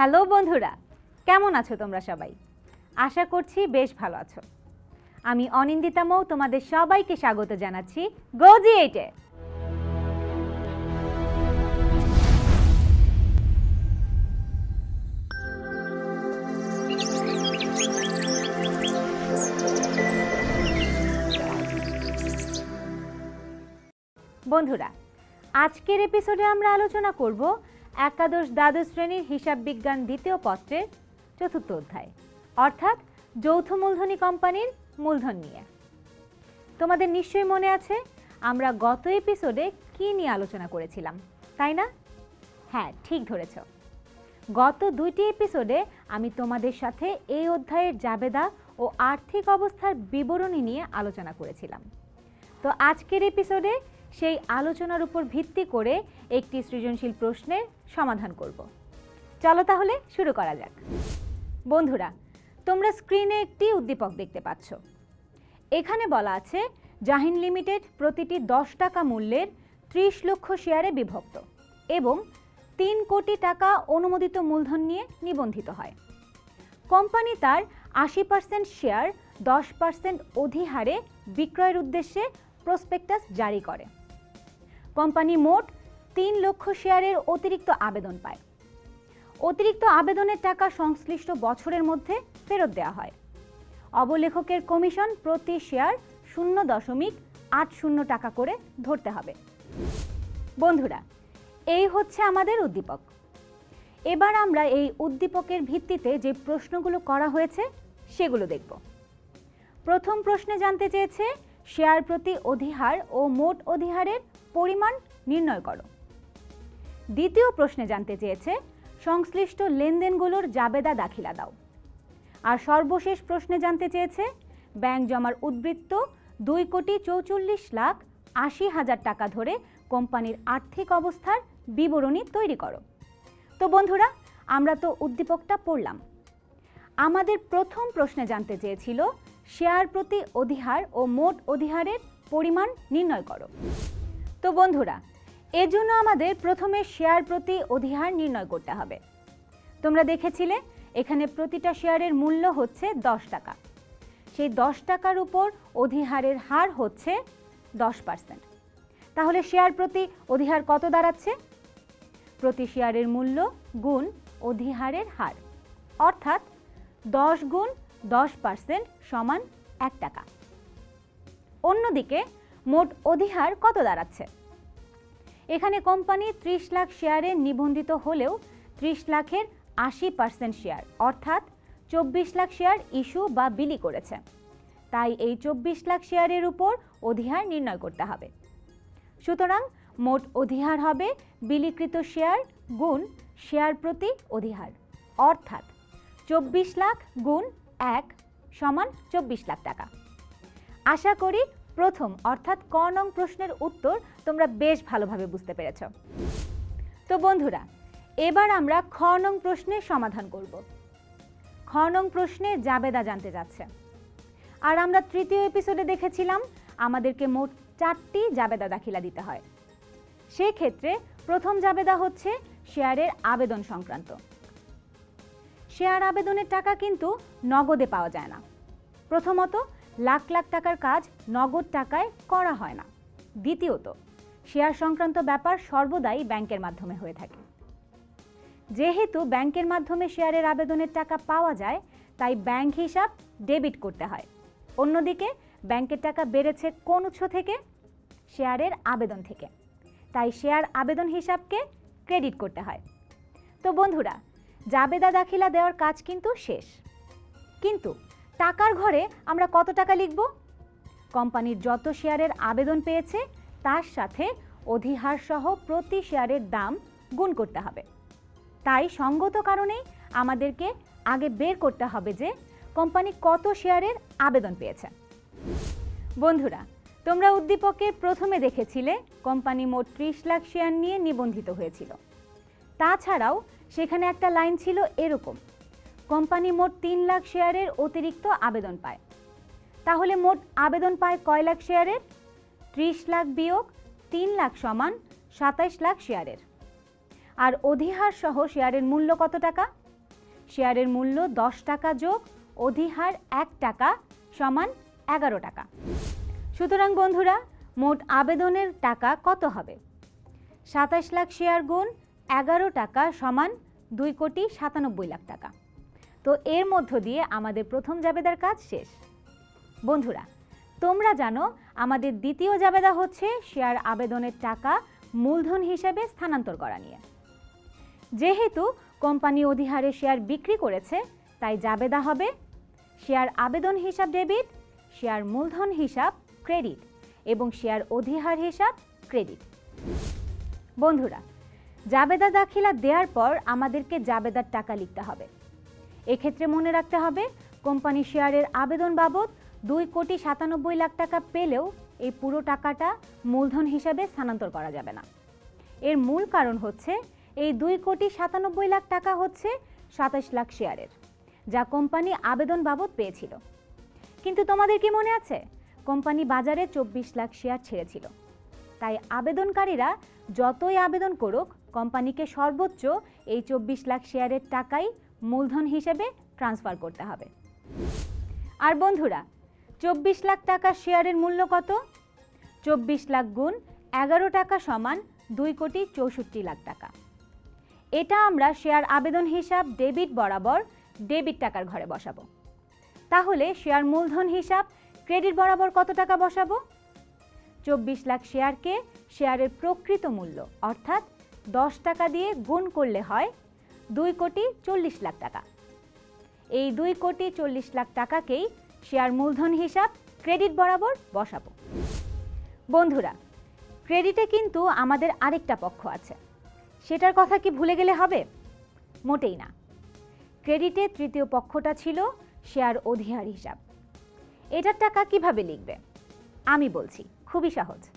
Hello বন্ধুরা, কেমন আছো তোমরা সবাই? আশা করছি বেশ ভালো আছো। আমি অনিন্দিতা মৌ, তোমাদের সবাইকে স্বাগত জানাচ্ছি গোজি এইটে বন্ধুরা, আজকের এপিসোডে আমরা আলোচনা করব একাদশ দ্বাদশ শ্রেণির হিসাব বিজ্ঞান দ্বিতীয় পত্রের চতুর্থ অধ্যায়। অর্থাৎ যৌথ মূলধনী কোম্পানির মূলধন নিয়ে। তোমাদের নিশ্চয়ই মনে আছে, আমরা গত এপিসোডে কি নিয়ে আলোচনা করেছিলাম, তাই না? হ্যাঁ ঠিক ধরেছ। গত দুইটি এপিসোডে আমি তোমাদের সাথে এই অধ্যায়ের জাবেদা ও আর্থিক অবস্থার বিবরণী নিয়ে আলোচনা করেছিলাম। তো আজকের এপিসোডে সেই আলোচনার উপর ভিত্তি করে একটি সৃজনশীল প্রশ্নের সমাধান করব। চলো তাহলে শুরু করা যাক। বন্ধুরা, তোমরা স্ক্রিনে একটি উদ্দীপক দেখতে পাচ্ছ। এখানে বলা আছে, জাহিন লিমিটেড প্রতিটি দশ টাকা মূল্যের ত্রিশ লক্ষ শেয়ারে বিভক্ত এবং তিন কোটি টাকা অনুমোদিত মূলধন নিয়ে নিবন্ধিত হয়। কোম্পানি তার আশি পার্সেন্ট শেয়ার দশ পার্সেন্ট অধিহারে বিক্রয়ের উদ্দেশ্যে প্রসপেক্টাস জারি করে। কোম্পানি মোট তিন লক্ষ শেয়ারের অতিরিক্ত আবেদন পায়। অতিরিক্ত আবেদনের টাকা সংশ্লিষ্ট বছরের মধ্যে ফেরত দেওয়া হয়। অবলেখকের কমিশন প্রতি শেয়ার শূন্য দশমিক আট শূন্য টাকা করে ধরতে হবে। বন্ধুরা, এই হচ্ছে আমাদের উদ্দীপক। এবার আমরা এই উদ্দীপকের ভিত্তিতে যে প্রশ্নগুলো করা হয়েছে, সেগুলো দেখব। প্রথম প্রশ্নে জানতে চেয়েছে, শেয়ার প্রতি অধিহার ও মোট অধিহারের পরিমাণ নির্ণয় করো। দ্বিতীয় প্রশ্নে জানতে চেয়েছে, সংশ্লিষ্ট লেনদেনগুলোর জাবেদা দাখিলা দাও। আর সর্বশেষ প্রশ্নে জানতে চেয়েছে, ব্যাংক জমার উদ্বৃত্ত দুই কোটি চৌচল্লিশ লাখ আশি হাজার টাকা ধরে কোম্পানির আর্থিক অবস্থার বিবরণী তৈরি করো। তো বন্ধুরা, আমরা তো উদ্দীপকটা পড়লাম। আমাদের প্রথম প্রশ্নে জানতে চেয়েছিল, শেয়ার প্রতি অধিহার ও মোট অধিহারের পরিমাণ নির্ণয় করো। তো বন্ধুরা, এজন্য আমাদের প্রথমে শেয়ার প্রতি অধিহার নির্ণয় করতে হবে। তোমরা দেখেছিলে, এখানে প্রতিটা শেয়ারের মূল্য হচ্ছে দশ টাকা। সেই দশ টাকার উপর অধিহারের হার হচ্ছে দশ পার্সেন্ট তাহলে শেয়ার প্রতি অধিহার কত দাঁড়াচ্ছে? প্রতি শেয়ারের মূল্য গুণ অধিহারের হার। অর্থাৎ দশ গুণ দশ পার্সেন্ট সমান এক টাকা। অন্যদিকে মোট অধিহার কত দাঁড়াচ্ছে? এখানে কোম্পানি ত্রিশ লাখ শেয়ারে নিবন্ধিত হলেও ত্রিশ লাখের আশি পার্সেন্ট শেয়ার, অর্থাৎ চব্বিশ লাখ শেয়ার ইস্যু বা বিলি করেছে। তাই এই চব্বিশ লাখ শেয়ারের উপর অধিহার নির্ণয় করতে হবে। সুতরাং মোট অধিহার হবে বিলিকৃত শেয়ার গুণ শেয়ার প্রতি অধিহার, অর্থাৎ চব্বিশ লাখ গুণ এক সমান চব্বিশ লাখ টাকা। আশা করি প্রথম, অর্থাৎ ক নং প্রশ্নের উত্তর তোমরা বেশ ভালোভাবে বুঝতে পেরেছ। তো বন্ধুরা, এবার আমরা খ নং প্রশ্নের সমাধান করব। খ নং প্রশ্নে জাবেদা জানতে যাচ্ছে। আর আমরা তৃতীয় এপিসোডে দেখেছিলাম, আমাদেরকে মোট চারটি জাবেদা দাখিলা দিতে হয়। সেক্ষেত্রে প্রথম জাবেদা হচ্ছে শেয়ারের আবেদন সংক্রান্ত। শেয়ার আবেদনের টাকা কিন্তু নগদে পাওয়া যায় না। প্রথমত লাখ লাখ টাকার কাজ নগদ টাকায় করা হয় না। দ্বিতীয়ত, শেয়ার সংক্রান্ত ব্যাপার সর্বদাই ব্যাংকের মাধ্যমে হয়ে থাকে। যেহেতু ব্যাংকের মাধ্যমে শেয়ারের আবেদনের টাকা পাওয়া যায়, তাই ব্যাংক হিসাব ডেবিট করতে হয়। অন্যদিকে, ব্যাংকের টাকা বেড়েছে কোন উৎস থেকে? শেয়ারের আবেদন থেকে। তাই শেয়ার আবেদন হিসাবকে ক্রেডিট করতে হয়। তো বন্ধুরা, জাবেদা দাখিলা দেওয়ার কাজ কিন্তু শেষ। কিন্তু টাকার ঘরে আমরা কত টাকা লিখব? কোম্পানির যত শেয়ারের আবেদন পেয়েছে, তার সাথে অধিহার সহ প্রতি শেয়ারের দাম গুণ করতে হবে। তাই সঙ্গত কারণেই আমাদেরকে আগে বের করতে হবে যে কোম্পানি কত শেয়ারের আবেদন পেয়েছে। বন্ধুরা, তোমরা উদ্দীপকে প্রথমে দেখেছিলে কোম্পানি মোট ত্রিশ লাখ শেয়ার নিয়ে নিবন্ধিত হয়েছিল। তাছাড়াও সেখানে একটা লাইন ছিল এরকম কোম্পানি মোট তিন লাখ শেয়ারের অতিরিক্ত আবেদন পায়। তাহলে মোট আবেদন পায় কয় লাখ শেয়ারের? ত্রিশ লাখ বিয়োগ তিন লাখ সমান সাতাইশ লাখ শেয়ারের। আর অধিহার সহ শেয়ারের মূল্য কত টাকা? শেয়ারের মূল্য দশ টাকা যোগ অধিহার এক টাকা সমান এগারো টাকা। সুতরাং বন্ধুরা, মোট আবেদনের টাকা কত হবে? সাতাশ লাখ শেয়ার গুণ এগারো টাকা সমান দুই কোটি সাতানব্বই লাখ টাকা। তো এর মধ্য দিয়ে আমাদের প্রথম জাবেদার কাজ শেষ। বন্ধুরা, তোমরা জানো আমাদের দ্বিতীয় জাবেদা হচ্ছে শেয়ার আবেদনের টাকা মূলধন হিসেবে স্থানান্তর করা নিয়ে। যেহেতু কোম্পানি অধিহারে শেয়ার বিক্রি করেছে, তাই জাবেদা হবে শেয়ার আবেদন হিসাব ডেবিট, শেয়ার মূলধন হিসাব ক্রেডিট এবং শেয়ার অধিহার হিসাব ক্রেডিট। বন্ধুরা, জাবেদা দাখিলা দেওয়ার পর আমাদেরকে জাবেদার টাকা লিখতে হবে। এক্ষেত্রে মনে রাখতে হবে, কোম্পানি শেয়ারের আবেদন বাবদ দুই কোটি সাতানব্বই লাখ টাকা পেলেও এই পুরো টাকাটা মূলধন হিসাবে স্থানান্তর করা যাবে না। এর মূল কারণ হচ্ছে, এই দুই কোটি সাতানব্বই লাখ টাকা হচ্ছে সাতাশ লাখ শেয়ারের, যা কোম্পানি আবেদন বাবদ পেয়েছিল। কিন্তু তোমাদের কি মনে আছে? কোম্পানি বাজারে চব্বিশ লাখ শেয়ার ছেড়েছিল। তাই আবেদনকারীরা যতই আবেদন করুক, কোম্পানিকে সর্বোচ্চ এই চব্বিশ লাখ শেয়ারের টাকাই মূলধন হিসেবে ট্রান্সফার করতে হবে। আর বন্ধুরা, চব্বিশ লাখ টাকা শেয়ারের মূল্য কত? চব্বিশ লাখ গুণ এগারো টাকা সমান দুই কোটি চৌষট্টি লাখ টাকা। এটা আমরা শেয়ার আবেদন হিসাব ডেবিট বরাবর ডেবিট টাকার ঘরে বসাবো। তাহলে শেয়ার মূলধন হিসাব ক্রেডিট বরাবর কত টাকা বসাবো? চব্বিশ লাখ শেয়ারকে শেয়ারের প্রকৃত মূল্য, অর্থাৎ দশ টাকা দিয়ে গুণ করলে হয় দুই কোটি চল্লিশ লাখ টাকা। এই দুই কোটি চল্লিশ লাখ টাকাকেই শেয়ার মূলধন হিসাব, ক্রেডিট বরাবর বসাবো। বন্ধুরা, ক্রেডিটে কিন্তু আমাদের আরেকটা পক্ষ আছে। সেটার কথা কি ভুলে গেলে হবে? মোটেই না। ক্রেডিটে তৃতীয় পক্ষটা ছিল শেয়ার অধিহার হিসাব। এটার টাকা কীভাবে লিখবে? আমি বলছি, খুবই সহজ।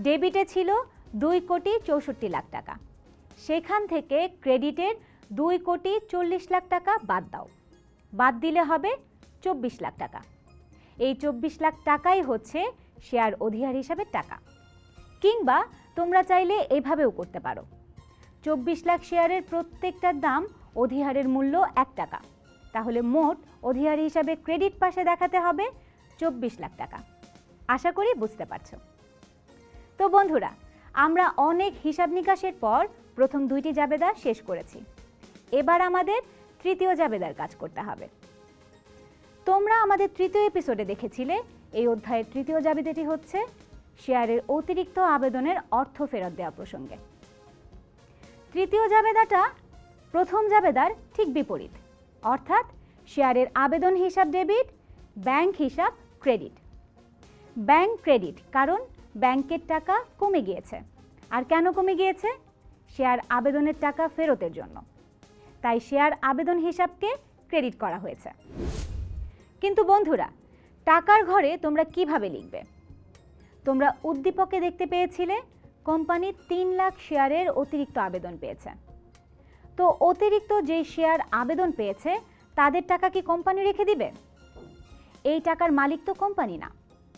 ডেবিটে ছিল দুই কোটি চৌষট্টি লাখ টাকা। সেখান থেকে ক্রেডিটের দুই কোটি চল্লিশ লাখ টাকা বাদ দাও। বাদ দিলে হবে চব্বিশ লাখ টাকা। এই চব্বিশ লাখ টাকাই হচ্ছে শেয়ার অধিহার হিসাবে টাকা। কিংবা তোমরা চাইলে এভাবেও করতে পারো। চব্বিশ লাখ শেয়ারের প্রত্যেকটার দাম অধিহারের মূল্য এক টাকা। তাহলে মোট অধিহার হিসাবে ক্রেডিট পাশে দেখাতে হবে চব্বিশ লাখ টাকা। আশা করি বুঝতে পারছ। তো বন্ধুরা, আমরা অনেক হিসাব নিকাশের পর প্রথম দুইটি জাবেদা শেষ করেছি। এবার আমাদের তৃতীয় জাবেদার কাজ করতে হবে। তোমরা আমাদের তৃতীয় এপিসোডে দেখেছিলে, এই অধ্যায়ের তৃতীয় জাবেদাটি হচ্ছে শেয়ারের অতিরিক্ত আবেদনের অর্থ ফেরত দেওয়া প্রসঙ্গে। তৃতীয় জাবেদাটা প্রথম জাবেদার ঠিক বিপরীত, অর্থাৎ শেয়ারের আবেদন হিসাব ডেবিট, ব্যাংক হিসাব, ক্রেডিট। ব্যাংক ক্রেডিট, কারণ ব্যাংকের টাকা কমে গিয়েছে। আর কেন কমে গিয়েছে? শেয়ার আবেদনের টাকা ফেরতের জন্য। তাই শেয়ার আবেদন হিসাবকে ক্রেডিট করা হয়েছে। কিন্তু বন্ধুরা, টাকার ঘরে তোমরা কীভাবে লিখবে? তোমরা উদ্দীপকে দেখতে পেয়েছিলে, কোম্পানি তিন লাখ শেয়ারের অতিরিক্ত আবেদন পেয়েছে। তো অতিরিক্ত যে শেয়ার আবেদন পেয়েছে, তাদের টাকা কি কোম্পানি রেখে দিবে? এই টাকার মালিক তো কোম্পানি না।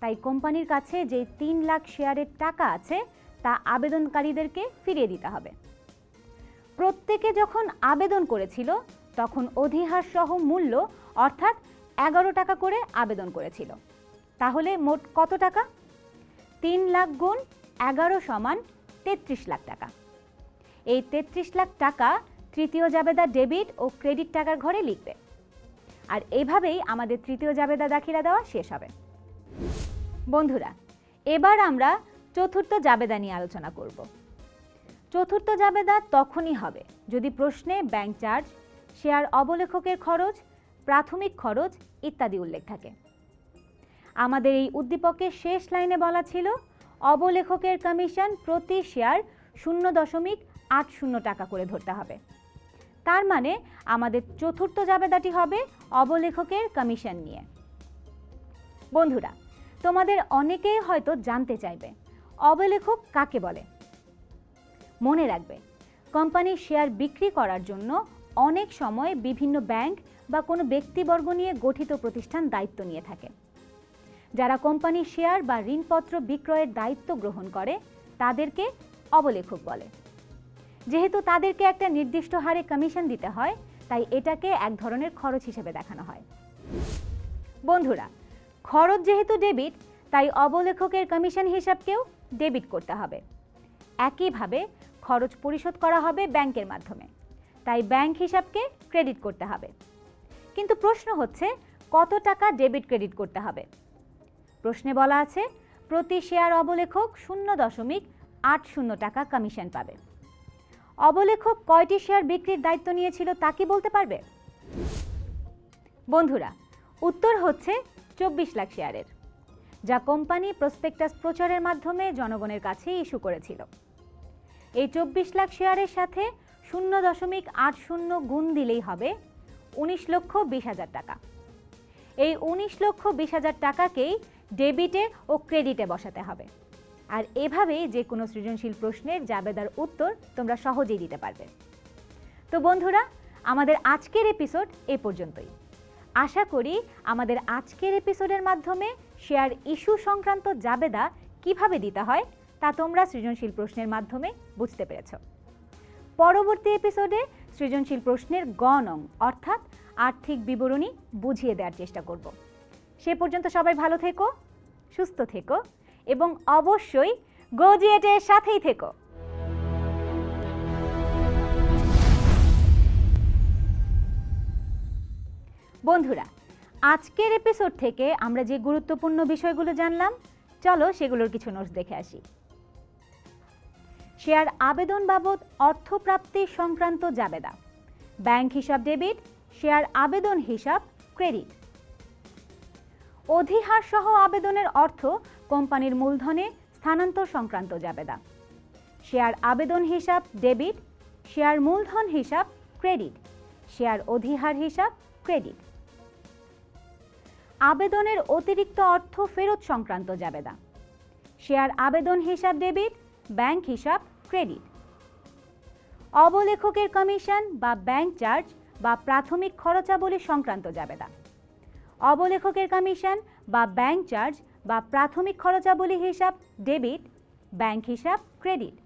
তাই কোম্পানির কাছে যে তিন লাখ শেয়ারের টাকা আছে, তা আবেদনকারীদেরকে ফিরিয়ে দিতে হবে। প্রত্যেকে যখন আবেদন করেছিল, তখন অধিহার সহ মূল্য, অর্থাৎ এগারো টাকা করে আবেদন করেছিল। তাহলে মোট কত টাকা? তিন লাখ গুণ এগারো সমান তেত্রিশ লাখ টাকা। এই তেত্রিশ লাখ টাকা তৃতীয় জাবেদা ডেবিট ও ক্রেডিট টাকার ঘরে লিখবে। আর এভাবেই আমাদের তৃতীয় জাবেদা দাখিলা দেওয়া শেষ হবে। বন্ধুরা, এবার আমরা চতুর্থ জাবেদা নিয়ে আলোচনা করব। চতুর্থ জাবেদা তখনই হবে। যদি প্রশ্নে ব্যাংক চার্জ শেয়ার অবলেখকের খরচ, প্রাথমিক খরচ ইত্যাদি উল্লেখ থাকে। আমাদের এই উদ্দীপকের শেষ লাইনে বলা ছিল, অবলেখকের কমিশন প্রতি শেয়ার শূন্য দশমিক আট শূন্য টাকা করে ধরতে হবে। তার মানে আমাদের চতুর্থ জাবেদাটি হবে অবলেখকের কমিশন নিয়ে। বন্ধুরা, তোমাদের অনেকেই হয়তো জানতে চাইবে, অবলেখক কাকে বলে? মনে রাখবে। কোম্পানির শেয়ার বিক্রি করার জন্য অনেক সময় বিভিন্ন ব্যাংক বা কোনো ব্যক্তিবর্গ নিয়ে গঠিত প্রতিষ্ঠান দায়িত্ব নিয়ে থাকে। যারা কোম্পানির শেয়ার বা ঋণপত্র বিক্রয়ের দায়িত্ব গ্রহণ করে, তাদেরকে অবলেখক বলে। যেহেতু তাদেরকে একটা নির্দিষ্ট হারে কমিশন দিতে হয়, তাই এটাকে এক ধরনের খরচ হিসেবে দেখানো হয়। বন্ধুরা, খরচ যেহেতু ডেবিট, তাই অবলেখকের কমিশন হিসাবকেও ডেবিট করতে হবে। একইভাবে খরচ পরিশোধ করা হবে ব্যাংকের মাধ্যমে। তাই ব্যাংক হিসাবকে ক্রেডিট করতে হবে। কিন্তু প্রশ্ন হচ্ছে, কত টাকা ডেবিট ক্রেডিট করতে হবে? প্রশ্নে বলা আছে, প্রতি শেয়ার অবলেখক শূন্য দশমিক আট শূন্য টাকা কমিশন পাবে। অবলেখক কয়টি শেয়ার বিক্রির দায়িত্ব নিয়েছিল তা কি বলতে পারবে? বন্ধুরা, উত্তর হচ্ছে চব্বিশ লাখ শেয়ারের, যা কোম্পানি প্রসপেক্টাস প্রচারের মাধ্যমে জনগণের কাছে ইস্যু করেছিল। এই চব্বিশ লাখ শেয়ারের সাথে শূন্য দশমিক আট শূন্য গুণ দিলেই হবে উনিশ লক্ষ বিশ হাজার টাকা। এই উনিশ লক্ষ বিশ হাজার টাকাকেই ডেবিটে ও ক্রেডিটে বসাতে হবে। আর এভাবেই যে কোনো সৃজনশীল প্রশ্নের জাবেদার উত্তর তোমরা সহজেই দিতে পারবে। তো বন্ধুরা, আমাদের আজকের এপিসোড এ পর্যন্তই। আশা করি আমাদের আজকের এপিসোডের মাধ্যমে শেয়ার ইস্যু সংক্রান্ত জাবেদা কীভাবে দিতে হয় তা তোমরা সৃজনশীল প্রশ্নের মাধ্যমে বুঝতে পেরেছ। পরবর্তী এপিসোডে সৃজনশীল প্রশ্নের গ নং অর্থাৎ আর্থিক বিবরণী বুঝিয়ে দেওয়ার চেষ্টা করব। সে পর্যন্ত সবাই ভালো থেকো, সুস্থ থেকো এবং অবশ্যই গোজিয়েটের সাথেই থেকো। বন্ধুরা, আজকের এপিসোড থেকে আমরা যে গুরুত্বপূর্ণ বিষয়গুলো জানলাম, চলো সেগুলোর কিছু নোটস দেখে আসি। শেয়ার আবেদন বাবদ অর্থপ্রাপ্তি সংক্রান্ত জাবেদা। ব্যাংক হিসাব ডেবিট, শেয়ার আবেদন হিসাব, ক্রেডিট। অধিহার সহ আবেদনের অর্থ কোম্পানির মূলধনে স্থানান্তর সংক্রান্ত জাবেদা। শেয়ার আবেদন হিসাব, ডেবিট। শেয়ার মূলধন হিসাব, ক্রেডিট। শেয়ার অধিহার হিসাব, ক্রেডিট। আবেদনের অতিরিক্ত অর্থ ফেরত সংক্রান্ত জাবেদা। শেয়ার আবেদন হিসাব, ডেবিট। ব্যাংক হিসাব, ক্রেডিট। অবলেখকের কমিশন বা ব্যাংক চার্জ বা প্রাথমিক খরচাবলী সংক্রান্ত যাবে না অবলেখকের কমিশন বা ব্যাংক চার্জ বা প্রাথমিক খরচাবলী হিসাব, ডেবিট, ব্যাংক হিসাব, ক্রেডিট।